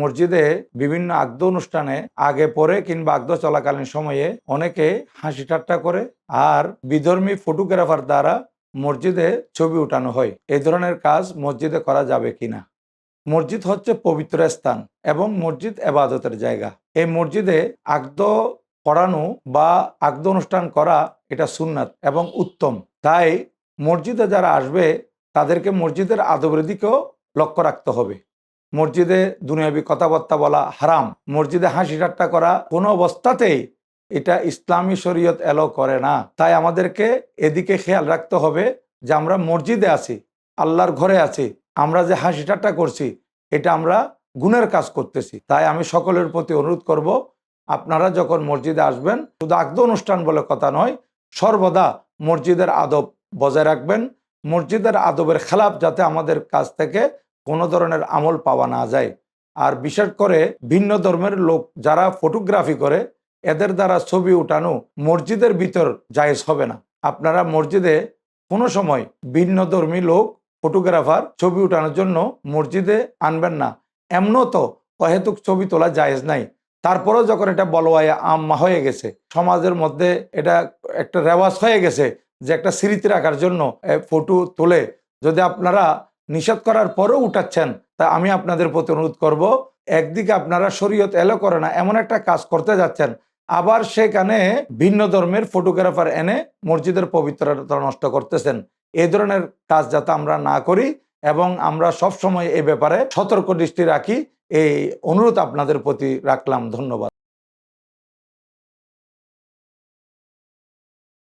মসজিদে বিভিন্ন আগদ অনুষ্ঠানে আগে, পরে কিংবা আগদ চলাকালীন সময়ে অনেকে হাসি ঠাট্টা করে আর বিধর্মী ফটোগ্রাফার দ্বারা মসজিদে ছবি উঠানো হয়। এই ধরনের কাজ মসজিদে করা যাবে কিনা? মসজিদ হচ্ছে পবিত্র স্থান এবং মসজিদ এবাদতের জায়গা। এই মসজিদে আগদ পড়ানো বা আগদ অনুষ্ঠান করা এটা সুন্নাত এবং উত্তম। তাই মসজিদে যারা আসবে তাদেরকে মসজিদের আদবের দিকেও লক্ষ্য রাখতে হবে। মসজিদে দুনিয়াবি কথাবার্তা বলা হারাম। মসজিদে হাসি ঠাট্টা করা কোনো অবস্থাতেই এটা ইসলামী শরীয়ত এলো করে না। তাই আমাদেরকে এদিকে খেয়াল রাখতে হবে যে আমরা মসজিদে আছি, আল্লাহর ঘরে আছি, আমরা যে হাসি ঠাট্টা করছি, এটা আমরা গুণের কাজ করতেছি। তাই আমি সকলের প্রতি অনুরোধ করব, আপনারা যখন মসজিদে আসবেন, শুধু আগদ অনুষ্ঠান বলে কথা নয়, সর্বদা মসজিদের আদব বজায় রাখবেন। মসজিদের আদবের খেলাফ যাতে আমাদের কাছ থেকে কোনো ধরনের আমল পাওয়া না যায়। আর বিশেষ করে ভিন্ন ধর্মের লোক যারা ফটোগ্রাফি করে, এদের দ্বারা ছবি উঠানো মসজিদের ভিতর জায়েজ হবে না। আপনারা মসজিদে কোনো সময় ভিন্ন ধর্মী লোক ফটোগ্রাফার ছবি উঠানোর জন্য মসজিদে আনবেন না। এমনও তো অহেতুক ছবি তোলা জায়েজ নাই। তারপরেও যখন এটা বলওয়ায় আম্মা হয়ে গেছে, সমাজের মধ্যে এটা একটা রেওয়াজ হয়ে গেছে যে একটা স্মৃতি রাখার জন্য ফটো তোলে। যদি আপনারা নিষেধ করার পরেও উঠাচ্ছেন, তা আমি আপনাদের প্রতি অনুরোধ করব, একদিকে আপনারা শরীয়ত এলো করে না, এমন একটা কাজ করতে যাচ্ছেন, আবার সেখানে ভিন্ন ধর্মের ফটোগ্রাফার এনে মসজিদের পবিত্রতা নষ্ট করতেছেন। এই ধরনের কাজ যাতে আমরা না করি এবং আমরা সব সময় এই ব্যাপারে সতর্ক দৃষ্টি রাখি, এই অনুরোধ আপনাদের প্রতি রাখলাম, ধন্যবাদ।